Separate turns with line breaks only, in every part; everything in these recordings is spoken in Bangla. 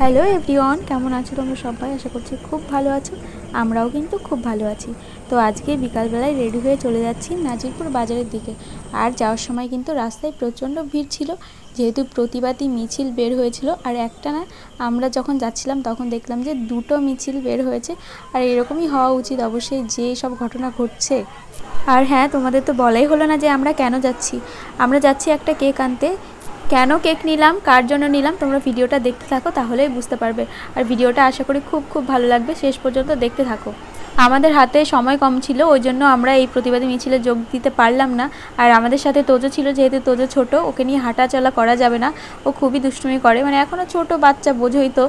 হ্যালো এভরিওয়ান, কেমন আছো তোমরা সবাই? আশা করছি খুব ভালো আছো, আমরাও কিন্তু খুব ভালো আছি। তো আজকে বিকালবেলায় রেডি হয়ে চলে যাচ্ছি নাজিরপুর বাজারের দিকে। আর যাওয়ার সময় কিন্তু রাস্তায় প্রচণ্ড ভিড় ছিল, যেহেতু প্রতিবাদী মিছিল বের হয়েছিল। আর একটা না, আমরা যখন যাচ্ছিলাম তখন দেখলাম যে দুটো মিছিল বের হয়েছে। আর এরকমই হওয়া উচিত অবশ্যই যে সব ঘটনা ঘটছে। আর হ্যাঁ তোমাদের তো বলাই হলো না যে আমরা কেন যাচ্ছি। আমরা যাচ্ছি একটা কেক আনতে কেন কেক নিলাম, কার জন্য নিলাম, তোমরা ভিডিওটা দেখতে থাকো, তাহলেই বুঝতে পারবে। আর ভিডিওটা আশা করি খুব খুব ভালো লাগবে। শেষ পর্যন্ত দেখতে থাকো। আমাদের হাতে সময় কম ছিল, ওই জন্য আমরা এই প্রতিবাদী মিছিলে যোগ দিতে পারলাম না। আর আমাদের সাথে তোজো ছিল, যেহেতু তোজো ছোট, ওকে নিয়ে হাঁটা চলা করা যাবে না। ও খুবই দুষ্টুমি করে। মানে এখনও ছোট বাচ্চা, বোঝোই তো।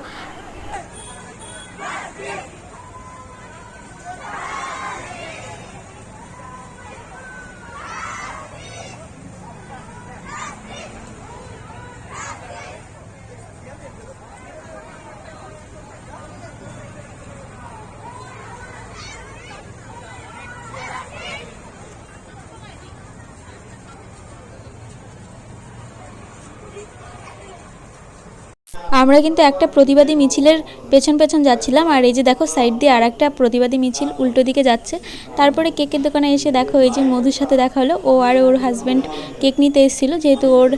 আমরা কিন্তু একটা প্রতিবাদী মিছিলের পেছন পেছন যাচ্ছিলাম, আর এই যে দেখো সাইড দিয়ে আর একটা প্রতিবাদী মিছিল উল্টো দিকে যাচ্ছে। তারপরে কেকের দোকানে এসে দেখো এই যে মধুর সাথে দেখা হলো, ও আর ওর হাজব্যান্ড কেক নিতে এসেছিল, যেহেতু ওর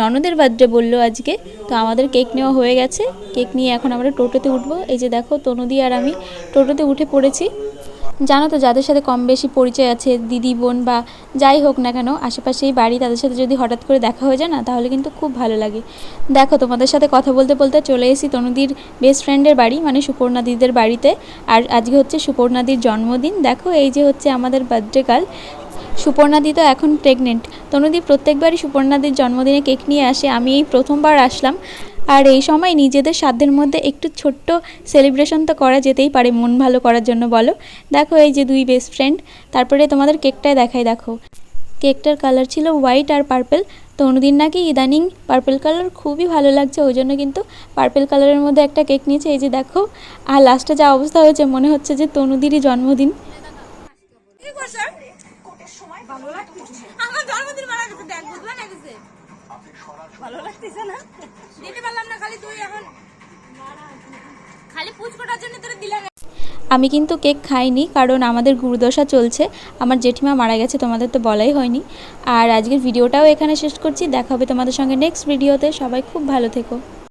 ননদের বার্থডে বলল আজকে, তো আমাদের কেক নেওয়া হয়ে গেছে। কেক নিয়ে এখন আমরা টোটোতে উঠবো। এই যে দেখো তনুদি আর আমি টোটোতে উঠে পড়েছি। জানো তো, যাদের সাথে কম বেশি পরিচয় আছে, দিদি, বোন বা যাই হোক না কেন, আশেপাশেই বাড়ি, তাদের সাথে যদি হঠাৎ করে দেখা হয়ে যায় না, তাহলে কিন্তু খুব ভালো লাগে। দেখো, তোমাদের সাথে কথা বলতে বলতে চলে এসেছি তনুদির বেস্ট ফ্রেন্ডের বাড়ি মানে সুপর্ণা দিদিদের বাড়িতে। আর আজকে হচ্ছে সুপর্ণাদির জন্মদিন। দেখো, এই যে হচ্ছে আমাদের বার্থডে কাল সুপর্ণাদি তো এখন প্রেগনেন্ট তনুদি, প্রত্যেকবারই সুপর্ণাদির জন্মদিনে কেক নিয়ে আসে। আমি এই প্রথমবার আসলাম। আর এই সময় নিজেদের সাধ্যের মধ্যে একটু ছোট্ট সেলিব্রেশন তো করা যেতেই পারে মন ভালো করার জন্য বলো। দেখো এই যে দুই বেস্ট ফ্রেন্ড তারপরে তোমাদের কেকটায় দেখাই দেখো। কেকটার কালার ছিল হোয়াইট আর পার্পেল তো অনুদিন নাকি ইদানিং পার্পেল কালার খুবই ভালো লাগছে ওই জন্য কিন্তু পার্পেল কালারের মধ্যে একটা কেক নিয়েছে। এই যে দেখো আর লাস্টে যা অবস্থা হয়েছে মনে হচ্ছে যে তনুদিরই জন্মদিন।
আমার জন্মদিন মারা গেছে দেখ বুঝলা না গেছে। ভালো লাগতেছে না?
আমি কিন্তু কেক খাইনি, কারণ আমাদের গুরুদশা চলছে। আমার জেঠিমা মারা গেছে, তোমাদের তো বলাই হয়নি। আর আজকের ভিডিওটাও এখানে শেষ করছি। দেখা হবে তোমাদের সঙ্গে নেক্সট ভিডিওতে সবাই খুব ভালো থেকো।